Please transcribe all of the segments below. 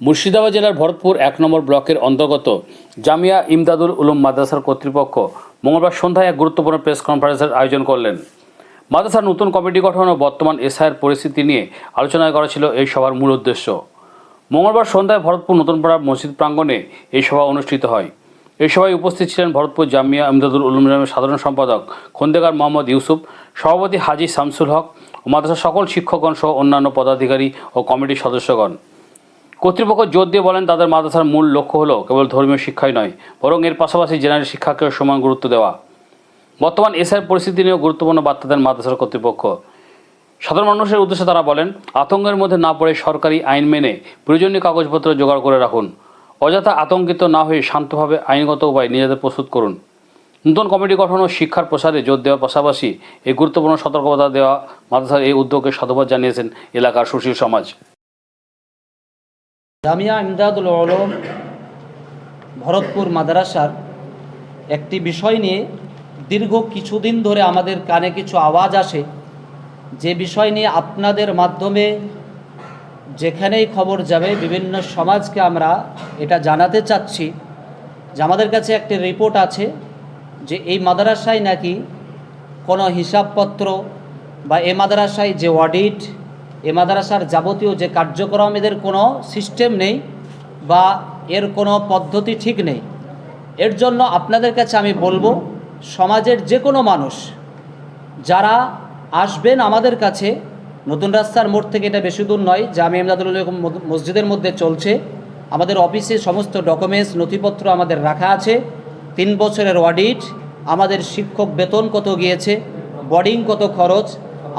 মুর্শিদাবাদ জেলার ভরতপুর এক নম্বর ব্লকের অন্তর্গত জামিয়া ইমদাদুল উলুম মাদ্রাসার কর্তৃপক্ষ মঙ্গলবার সন্ধ্যায় এক গুরুত্বপূর্ণ প্রেস কনফারেন্সের আয়োজন করলেন। মাদ্রাসার নতুন কমিটি গঠন ও বর্তমান এসআইয়ের পরিস্থিতি নিয়ে আলোচনা করা ছিল এই সভার মূল উদ্দেশ্য। মঙ্গলবার সন্ধ্যায় ভরতপুর নতুনপাড়া মসজিদ প্রাঙ্গণে এই সভা অনুষ্ঠিত হয়। এই সভায় উপস্থিত ছিলেন ভরতপুর জামিয়া ইমদাদুল উলুম ইসলামের সাধারণ সম্পাদক খন্দেকার মোহাম্মদ ইউসুফ, সভাপতি হাজি শামসুল হক ও মাদ্রাসার সকল শিক্ষকগণ সহ অন্যান্য পদাধিকারী ও কমিটির সদস্যগণ। কর্তৃপক্ষ জোর দিয়ে বলেন তাদের মাদ্রাসার মূল লক্ষ্য হলো কেবল ধর্মীয় শিক্ষাই নয়, বরং এর পাশাপাশি জেনারেল শিক্ষাকেও সমান গুরুত্ব দেওয়া। বর্তমান এসআর পরিস্থিতি নিয়েও গুরুত্বপূর্ণ বার্তা দেন মাদ্রাসার কর্তৃপক্ষ। সাধারণ মানুষের উদ্দেশ্যে তারা বলেন, আতঙ্কের মধ্যে না পড়ে সরকারি আইন মেনে প্রয়োজনীয় কাগজপত্র জোগাড় করে রাখুন। অযথা আতঙ্কিত না হয়ে শান্তভাবে আইনগত উপায় নিজেদের প্রস্তুত করুন। নতুন কমিটি গঠন ও শিক্ষার প্রসারে জোর দেওয়ার পাশাপাশি এই গুরুত্বপূর্ণ সতর্কতা দেওয়া মাদ্রাসার এই উদ্যোগকে সাধুবাদ জানিয়েছেন এলাকার সুশীল সমাজ। জামিয়া ইমদাদুল আলম ভরতপুর মাদ্রাসার একটি বিষয় নিয়ে দীর্ঘ কিছুদিন ধরে আমাদের কানে কিছু আওয়াজ আসে। যে বিষয় নিয়ে আপনাদের মাধ্যমে যেখানেই খবর যাবে, বিভিন্ন সমাজকে আমরা এটা জানাতে চাচ্ছি যে আমাদের কাছে একটি রিপোর্ট আছে যে এই মাদ্রাসায় নাকি কোনো হিসাবপত্র বা এ মাদ্রাসায় যে অডিট এ মাদ্রাসার যাবতীয় যে কার্যক্রম, এদের কোনো সিস্টেম নেই বা এর কোনো পদ্ধতি ঠিক নেই। এর জন্য আপনাদের কাছে আমি বলব, সমাজের যে কোনো মানুষ, যারা আসবেন আমাদের কাছে, নতুন রাস্তার মোড় থেকে এটা বেশি দূর নয়, জামি আমদাদুল উলুম মসজিদের মধ্যে চলছে। আমাদের অফিসে সমস্ত ডকুমেন্টস নথিপত্র আমাদের রাখা আছে। তিন বছরের অডিট আমাদের শিক্ষক বেতন কত গিয়েছে বোর্ডিং কত খরচ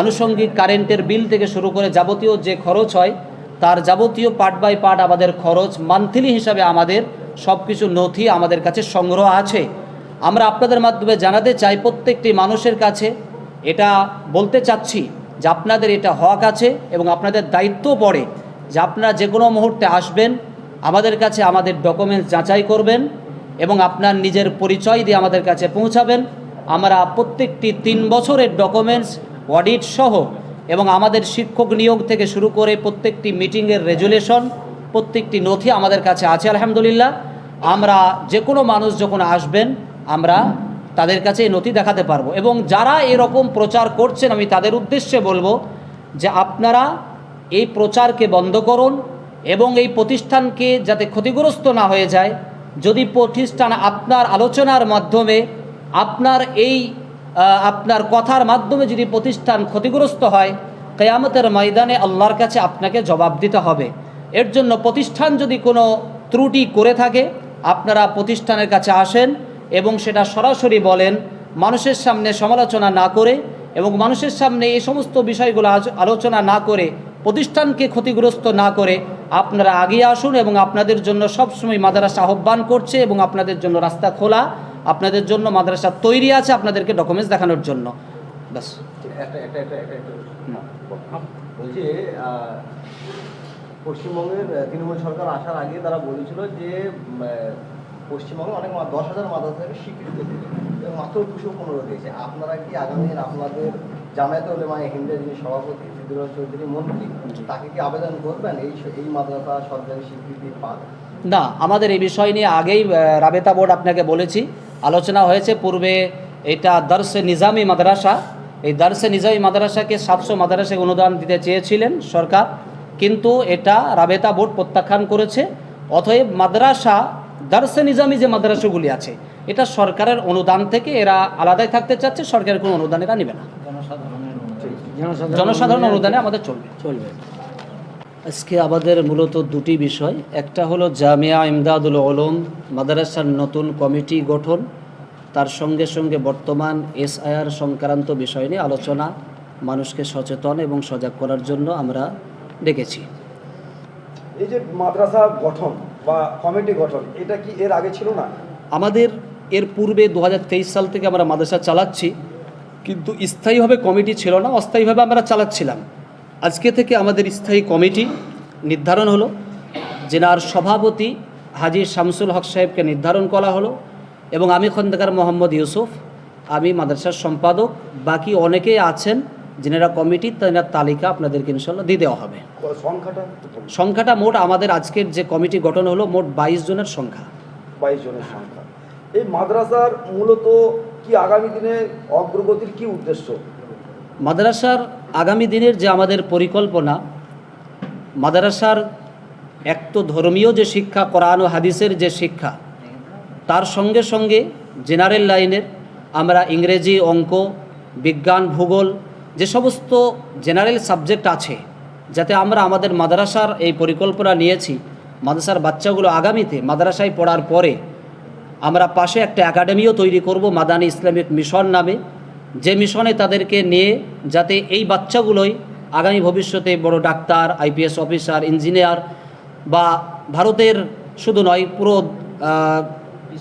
আনুষঙ্গিক কারেন্টের বিল থেকে শুরু করে যাবতীয় যে খরচ হয়, তার যাবতীয় পার্ট বাই পার্ট আমাদের খরচ মান্থলি হিসাবে আমাদের সব কিছু নথি আমাদের কাছে সংগ্রহ আছে। আমরা আপনাদের মাধ্যমে জানাতে চাই প্রত্যেকটি মানুষের কাছে, এটা বলতে চাচ্ছি যে আপনাদের এটা হক আছে এবং আপনাদের দায়িত্ব পড়ে যে আপনারা যে কোনো মুহূর্তে আসবেন, আমাদের কাছে আমাদের ডকুমেন্টস যাচাই করবেন এবং আপনার নিজের পরিচয় দিয়ে আমাদের কাছে পৌঁছাবেন। আমরা প্রত্যেকটি তিন বছরের ডকুমেন্টস অডিট সহ এবং আমাদের শিক্ষক নিয়োগ থেকে শুরু করে প্রত্যেকটি মিটিংয়ের রেজুলেশন, প্রত্যেকটি নথি আমাদের কাছে আছে, আলহামদুলিল্লাহ। আমরা যে কোনো মানুষ যখন আসবেন, আমরা তাদের কাছে এই নথি দেখাতে পারব। এবং যারা এরকম প্রচার করছেন, আমি তাদের উদ্দেশ্যে বলব যে আপনারা এই প্রচারকে বন্ধ করুন এবং এই প্রতিষ্ঠানকে যাতে ক্ষতিগ্রস্ত না হয়ে যায়। যদি প্রতিষ্ঠান আপনার আলোচনার মাধ্যমে আপনার এই আপনার কথার মাধ্যমে যদি প্রতিষ্ঠান ক্ষতিগ্রস্ত হয়, কেয়ামতের ময়দানে আল্লাহর কাছে আপনাকে জবাব দিতে হবে। এর জন্য প্রতিষ্ঠান যদি কোনো ত্রুটি করে থাকে, আপনারা প্রতিষ্ঠানের কাছে আসেন এবং সেটা সরাসরি বলেন, মানুষের সামনে সমালোচনা না করে এবং মানুষের সামনে এই সমস্ত বিষয়গুলো আলোচনা না করে, প্রতিষ্ঠানকে ক্ষতিগ্রস্ত না করে আপনারা আগিয়ে আসুন এবং আপনাদের জন্য সবসময় মাদ্রাসা আহ্বান করছে এবং আপনাদের জন্য রাস্তা খোলা। আপনাদের জন্য মাদ্রাসা তৈরি আছে আপনাদেরকে ডকুমেন্টস দেখানোর জন্য। ব্যাস। বলছি পশ্চিমবঙ্গের তৃণমূল সরকার আসার আগে তারা বলেছিল যে পশ্চিমবঙ্গে অনেক দশ হাজার মাদ্রাসাকে স্বীকৃতি দেবে এবং মাত্র দুশো পনেরো দিয়েছে আপনারা কি আগামী দিন আপনাদের জামায়াতে ওলেমা হিন্দের যিনি সভাপতি সিদ্ধুর চৌধুরী মন্ত্রী তাকে কি আবেদন করবেন এই এই মাদ্রাসা সরকারি স্বীকৃতি পাক না আমাদের এই বিষয় নিয়ে আগেই রাবেতা বোর্ড আপনাকে বলেছি। আলোচনা হয়েছে পূর্বে এটা দর্শে নিজামি মাদ্রাসা। এই দর্শে নিজামি মাদ্রাসাকে সাতশো মাদ্রাসাকে অনুদান দিতে চেয়েছিলেন সরকার। কিন্তু এটা রাবেতা বোর্ড প্রত্যাখ্যান করেছে। অতএব মাদ্রাসা দর্শে নিজামি যে মাদ্রাসাগুলি আছে এটা সরকারের অনুদান থেকে এরা আলাদাই থাকতে চাচ্ছে সরকারের কোনো অনুদান এরা নেবে না। জনসাধারণ অনুদানে আমাদের চলবে। চলবে। আজকে আমাদের মূলত দুটি বিষয়। একটা হলো জামিয়া ইমদাদুল ওলম মাদ্রাসার নতুন কমিটি গঠন তার সঙ্গে সঙ্গে বর্তমান এসআইআর সংক্রান্ত বিষয় নিয়ে আলোচনা মানুষকে সচেতন এবং সজাগ করার জন্য আমরা ডেকেছি। এই যে মাদ্রাসা গঠন বা কমিটি গঠন এটা কি এর আগে ছিল না? আমাদের এর পূর্বে দু হাজার তেইশ সাল থেকে আমরা মাদ্রাসা চালাচ্ছি কিন্তু স্থায়ীভাবে কমিটি ছিল না অস্থায়ীভাবে আমরা চালাচ্ছিলাম। আজকে থেকে আমাদের স্থায়ী কমিটি নির্ধারণ হলো জেনার সভাপতি হাজি শামসুল হক সাহেবকে নির্ধারণ করা হলো এবং আমি খন্দকার মোহাম্মদ ইউসুফ আমি মাদ্রাসার সম্পাদক বাকি অনেকেই আছেন যিনারা কমিটি তেনার তালিকা আপনাদেরকে ইনশাল্লাহ দিয়ে দেওয়া হবে। সংখ্যাটা? সংখ্যাটা মোট আমাদের আজকের যে কমিটি গঠন হলো মোট বাইশ জনের সংখ্যা। বাইশ জনের সংখ্যা। এই মাদ্রাসার মূলত কি আগামী দিনে অগ্রগতির কি উদ্দেশ্য? মাদ্রাসার আগামী দিনের যে আমাদের পরিকল্পনা, মাদ্রাসার এক তো ধর্মীয় যে শিক্ষা, কোরআন ও হাদিসের যে শিক্ষা, তার সঙ্গে সঙ্গে জেনারেল লাইনের আমরা ইংরেজি, অঙ্ক, বিজ্ঞান, ভূগোল যে সমস্ত জেনারেল সাবজেক্ট আছে, যাতে আমরা আমাদের মাদ্রাসার এই পরিকল্পনা নিয়েছি, মাদ্রাসার বাচ্চাগুলো আগামীতে মাদ্রাসায় পড়ার পরে আমরা পাশে একটা একাডেমিও তৈরি করব, মাদানী ইসলামিক মিশন নামে। যে মিশনে তাদেরকে নিয়ে যাতে এই বাচ্চাগুলোই আগামী ভবিষ্যতে বড় ডাক্তার আইপিএস অফিসার ইঞ্জিনিয়ার বা ভারতের শুধু নয় পুরো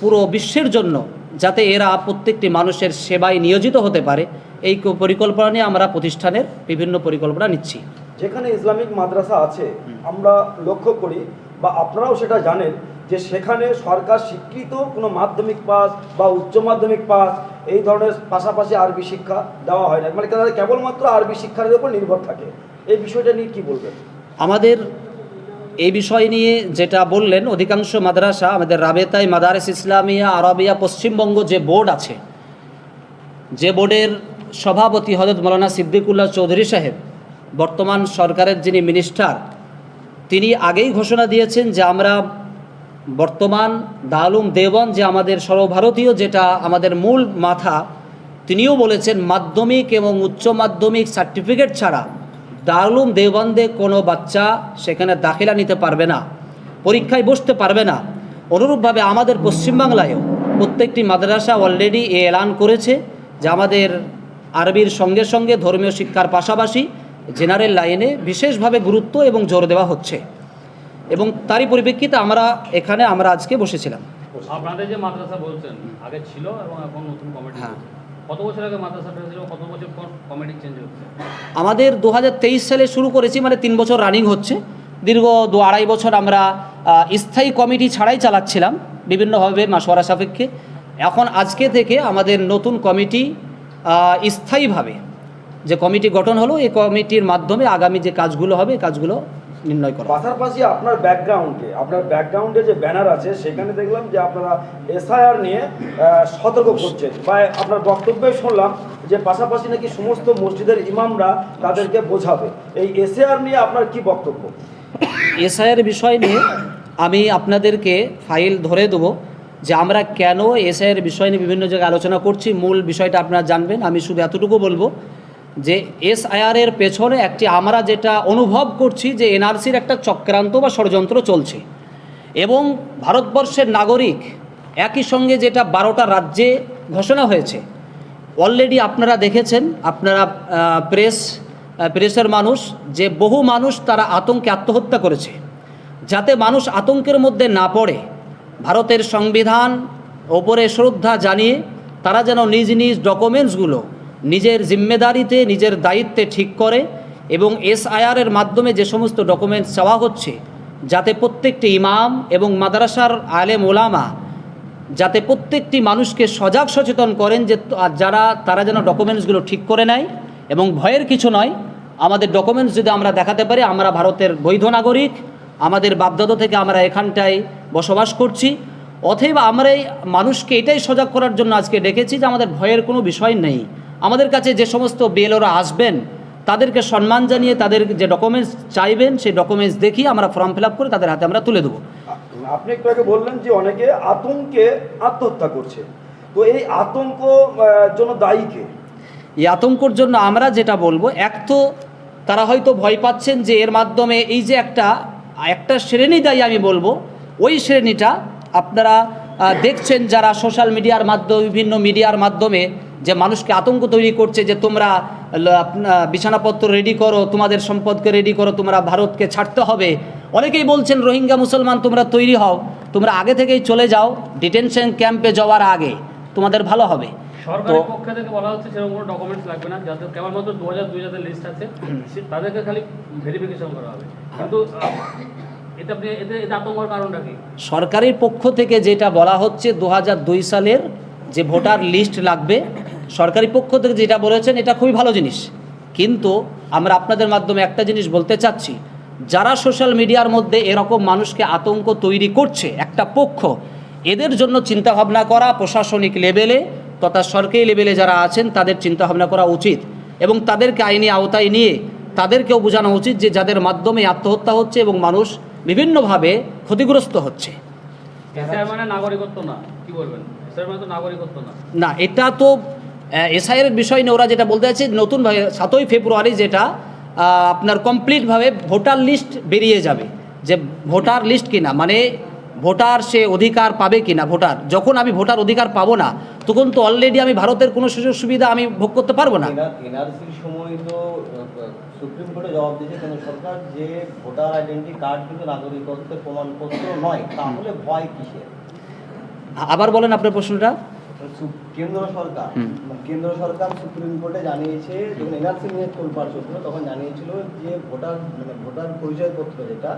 পুরো বিশ্বের জন্য যাতে এরা প্রত্যেকটি মানুষের সেবায় নিয়োজিত হতে পারে এই পরিকল্পনা নিয়ে আমরা প্রতিষ্ঠানের বিভিন্ন পরিকল্পনা নিচ্ছি। যেখানে ইসলামিক মাদ্রাসা আছে আমরা লক্ষ্য করি বা আপনারাও সেটা জানেন যে সেখানে সরকার স্বীকৃত কোনো মাধ্যমিক পাস বা উচ্চ মাধ্যমিক পাস, এই ধরনের পাশাপাশি আরবি শিক্ষা দেওয়া হয় না। মানে তারা কেবলমাত্র আরবি শিক্ষার উপর নির্ভর থাকে। এই বিষয়টা নিয়ে কি বলবেন? আমাদের এই বিষয় নিয়ে যেটা বললেন, অধিকাংশ মাদ্রাসা, আমাদের রাবেতাই মাদারেস ইসলামিয়া, আরবিয়া, পশ্চিমবঙ্গ যে বোর্ড আছে, যে বোর্ডের সভাপতি হজরত মৌলানা সিদ্দিকুল্লাহ চৌধুরী সাহেব, বর্তমান সরকারের যিনি মিনিস্টার তিনি আগেই ঘোষণা দিয়েছেন যে আমরা বর্তমান দালুম দেওয়ান যে আমাদের সর্বভারতীয় যেটা আমাদের মূল মাথা, তিনিও বলেছেন মাধ্যমিক এবং উচ্চ মাধ্যমিক সার্টিফিকেট ছাড়া দারুম দেওবন্দে কোনো বাচ্চা সেখানে দাখিলা নিতে পারবে না, পরীক্ষায় বসতে পারবে না। অনুরূপভাবে আমাদের পশ্চিমবাংলায়ও প্রত্যেকটি মাদ্রাসা অলরেডি এ এলান করেছে যে আমাদের আরবির সঙ্গে সঙ্গে ধর্মীয় শিক্ষার পাশাপাশি জেনারেল লাইনে বিশেষভাবে গুরুত্ব এবং জোর দেওয়া হচ্ছে। এবং তারই পরিপ্রেক্ষিতে আমরা এখানে আমরা আজকে বসেছিলাম। আপনাদের যে মাদ্রাসা বলছেন আগে ছিল এবং এখন নতুন কমিটি হ্যাঁ। কত বছর আগে মাদ্রাসাটা ছিল কত বছর পর কমিটি চেঞ্জ হচ্ছে? আমাদের দু হাজার তেইশ সালে শুরু করেছি মানে তিন বছর রানিং হচ্ছে। দীর্ঘ দু আড়াই বছর আমরা স্থায়ী কমিটি ছাড়াই চালাচ্ছিলাম বিভিন্নভাবে মাসোয়ারা সাপেক্ষে। এখন আজকে থেকে আমাদের নতুন কমিটি স্থায়ীভাবে যে কমিটি গঠন হলো এই কমিটির মাধ্যমে আগামী যে কাজগুলো হবে কাজগুলো নির্ণয় করা। পাশাপাশি আপনার ব্যাকগ্রাউন্ডে আপনার ব্যাকগ্রাউন্ডে যে ব্যানার আছে সেখানে দেখলাম যে আপনারা এসআইআর নিয়ে সতর্ক করছেন। বা আপনার বক্তব্যে শুনলাম যে পাশাপাশি নাকি সমস্ত মসজিদের ইমামরা তাদেরকে বোঝাবে। এই এসআইআর নিয়ে আপনার কি বক্তব্য? এসআইয়ের বিষয় নিয়ে আমি আপনাদেরকে ফাইল ধরে দেবো যে আমরা কেন এসআইয়ের বিষয় নিয়ে বিভিন্ন জায়গায় আলোচনা করছি। মূল বিষয়টা আপনারা জানবেন। আমি শুধু এতটুকু বলব যে এসআইআরের পেছনে একটি আমরা যেটা অনুভব করছি যে এনআরসির একটা চক্রান্ত বা ষড়যন্ত্র চলছে। এবং ভারতবর্ষের নাগরিক একই সঙ্গে যেটা বারোটা রাজ্যে ঘোষণা হয়েছে। অলরেডি আপনারা দেখেছেন, আপনারা প্রেস প্রেসের মানুষ যে বহু মানুষ তারা আতঙ্কে আত্মহত্যা করেছে। যাতে মানুষ আতঙ্কের মধ্যে না পড়ে, ভারতের সংবিধান, ওপরে শ্রদ্ধা জানিয়ে তারা যেন নিজ নিজ ডকুমেন্টসগুলো নিজের জিম্মেদারিতে, নিজের দায়িত্বে ঠিক করে এবং এসআইআরের মাধ্যমে যে সমস্ত ডকুমেন্টস চাওয়া হচ্ছে, যাতে প্রত্যেকটি ইমাম এবং মাদ্রাসার আলেম ওলামা যাতে প্রত্যেকটি মানুষকে সজাগ সচেতন করেন যে যারা, তারা যেন ডকুমেন্টসগুলো ঠিক করে নেয় এবং ভয়ের কিছু নয়, আমাদের ডকুমেন্টস যদি আমরা দেখাতে পারি, আমরা ভারতের বৈধ নাগরিক, আমাদের বাপদাদা থেকে আমরা এখানটায় বসবাস করছি, অথবা আমরা এই মানুষকে এটাই সজাগ করার জন্য আজকে ডেকেছি যে আমাদের ভয়ের কোনো বিষয় নেই। আমাদের কাছে যে সমস্ত বিএলওরা আসবেন তাদেরকে সম্মান জানিয়ে তাদের যে ডকুমেন্টস চাইবেন সেই ডকুমেন্টস দেখিয়ে আমরা ফর্ম ফিল করে তাদের হাতে আমরা তুলে দেবো। আপনি একটু আগে বললেন যে অনেকে আতঙ্কে আত্মহত্যা করছে। তো এই আতঙ্ক জন্য দায়ী কে? এই আতঙ্কর জন্য আমরা যেটা বলব এক তো তারা হয়তো ভয় পাচ্ছেন যে এর মাধ্যমে এই যে একটা একটা শ্রেণি দায়ী আমি বলব ওই শ্রেণীটা আপনারা দেখছেন যারা সোশ্যাল মিডিয়ার মাধ্যমে বিভিন্ন মিডিয়ার মাধ্যমে যে মানুষকে আতঙ্ক তৈরি করছে যে তোমরা বিছানাপত্র রেডি করো তোমাদের সম্পদকে রেডি করো তোমরা ভারতকে ছাড়তে হবে। অনেকেই বলছেন রোহিঙ্গা মুসলমান তোমরা তৈরি হও। তোমরা আগে থেকেই চলে যাও ডিটেনশন ক্যাম্পে যাওয়ার আগে। তোমাদের ভালো হবে। সরকারের পক্ষ থেকে বলা হচ্ছে সেরকম কোনো ডকুমেন্টস লাগবে না যাদের কেবলমাত্র দু হাজার দুই যাদের লিস্ট আছে তাদেরকে খালি ভেরিফিকেশন করা হবে। কিন্তু সরকারের পক্ষ থেকে যেটা বলা হচ্ছে দু হাজার দুই সালের যে ভোটার লিস্ট লাগবে সরকারি পক্ষ থেকে যেটা বলেছেন, এটা খুবই ভালো জিনিস। কিন্তু আমরা আপনাদের মাধ্যমে একটা জিনিস বলতে চাচ্ছি, যারা সোশ্যাল মিডিয়ার মধ্যে এরকম মানুষকে আতঙ্ক তৈরি করছে, একটা পক্ষ, এদের জন্য চিন্তাভাবনা করা প্রশাসনিক লেভেলে তথা সরকারি লেভেলে যারা আছেন, তাদের চিন্তাভাবনা করা উচিত এবং তাদেরকে আইনি আওতায় নিয়ে তাদেরকেও বোঝানো উচিত যে যাদের মাধ্যমে আত্মহত্যা হচ্ছে এবং মানুষ বিভিন্নভাবে ক্ষতিগ্রস্ত হচ্ছে। এসআইআর মানে নাগরিকত্ব না কি বলবেন? এসআইআর মানে না। না এটা তো এসআইয়ের বিষয় নিয়ে ওরা যেটা বলতে চাচ্ছে নতুনভাবে সাতই ফেব্রুয়ারি যেটা আপনার কমপ্লিটভাবে ভোটার লিস্ট বেরিয়ে যাবে। যে ভোটার লিস্ট কিনা মানে ভোটার সে অধিকার পাবে কিনা ভোটার যখন আমি ভোটার অধিকার পাবো না তখন তো অলরেডি আমি ভারতের কোনো সুযোগ সুবিধা আমি ভোগ করতে পারব না। সময় তো সুপ্রিম কোর্টে জবাব দিয়েছে কেন্দ্র সরকার যে ভোটার আইডেন্টি কার্ড কিন্তু নাগরিকত্বের প্রমাণপত্র নয় তাহলে ভয় কিসের? আবার বলেন আপনার প্রশ্নটা। কেন্দ্র সরকার মানে কেন্দ্র সরকার সুপ্রিম কোর্টে জানিয়েছে যখন এনআরসি নিয়ে তোলপাড় চলছিল তখন জানিয়েছিল যে ভোটার মানে ভোটার পরিচয়পত্র যেটা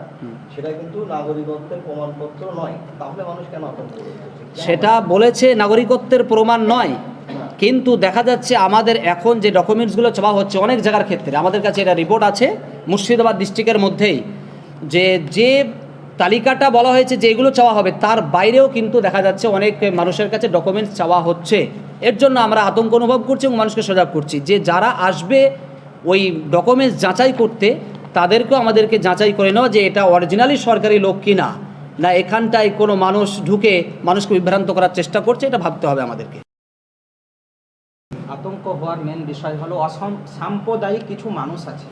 সেটা কিন্তু নাগরিকত্বের প্রমাণপত্র নয়। তাহলে মানুষ কেন আতঙ্ক সেটা বলেছে নাগরিকত্বের প্রমাণ নয়। কিন্তু দেখা যাচ্ছে আমাদের এখন যে ডকুমেন্টসগুলো চাওয়া হচ্ছে অনেক জায়গার ক্ষেত্রে, আমাদের কাছে এটা রিপোর্ট আছে মুর্শিদাবাদ ডিস্ট্রিক্টের মধ্যেই, যে যে তালিকাটা বলা হয়েছে যে এগুলো চাওয়া হবে, তার বাইরেও কিন্তু দেখা যাচ্ছে অনেক মানুষের কাছে ডকুমেন্টস চাওয়া হচ্ছে। এর জন্য আমরা আতঙ্ক অনুভব করছি এবং মানুষকে সজাগ করছি যে যারা আসবে ওই ডকুমেন্টস যাচাই করতে, তাদেরকেও আমাদেরকে যাচাই করে নেওয়া যে এটা অরিজিনালি সরকারি লোক কিনা, না এখানটায় কোনো মানুষ ঢুকে মানুষকে বিভ্রান্ত করার চেষ্টা করছে, এটা ভাবতে হবে আমাদেরকে। আতঙ্ক হওয়ার মেন বিষয় হলো অসম, সাম্প্রদায়িক কিছু মানুষ আছে,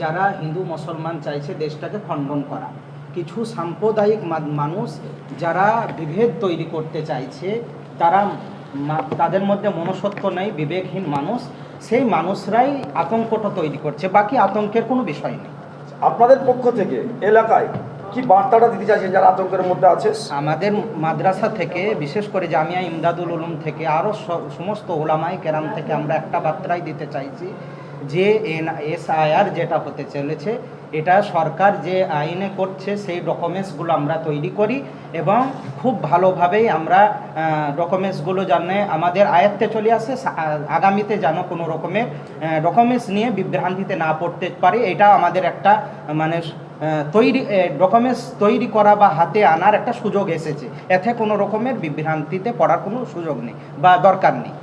যারা হিন্দু, মুসলমান চাইছে দেশটাকে খণ্ডন করা। কিছু সাম্প্রদায়িক মানুষ যারা বিভেদ তৈরি করতে চাইছে, তারা তাদের মধ্যে মনসত্ব নেই, বিবেকহীন মানুষ, সেই মানুষরাই আতঙ্কটা তৈরি করছে। বাকি আতঙ্কের কোনো বিষয় নেই। আপনাদের পক্ষ থেকে, এলাকায় কি বার্তাটা দিতে চাইছেন যারা আতঙ্কের মধ্যে আছে? আমাদের মাদ্রাসা থেকে, বিশেষ করে জামিয়া ইমদাদুল উলুম থেকে আরও সমস্ত ওলামাই কেরাম থেকে আমরা একটা বার্তাই দিতে চাইছি যে এন, এস এসআইআর যেটা হতে চলেছে, এটা সরকার যে আইনে করছে, সেই ডকুমেন্টসগুলো আমরা তৈরি করি এবং খুব ভালোভাবেই আমরা ডকুমেন্টসগুলো জানে আমাদের আয়ত্তে চলে আসে আগামীতে যেন কোনো রকমের ডকুমেন্টস নিয়ে বিভ্রান্তিতে না পড়তে পারি, এটা আমাদের একটা মানে তৈরি ডকুমেন্টস তৈরি করা বা হাতে আনার একটা সুযোগ এসেছে। এতে কোনো রকমের বিভ্রান্তিতে পড়ার কোনো সুযোগ নেই বা দরকার নেই।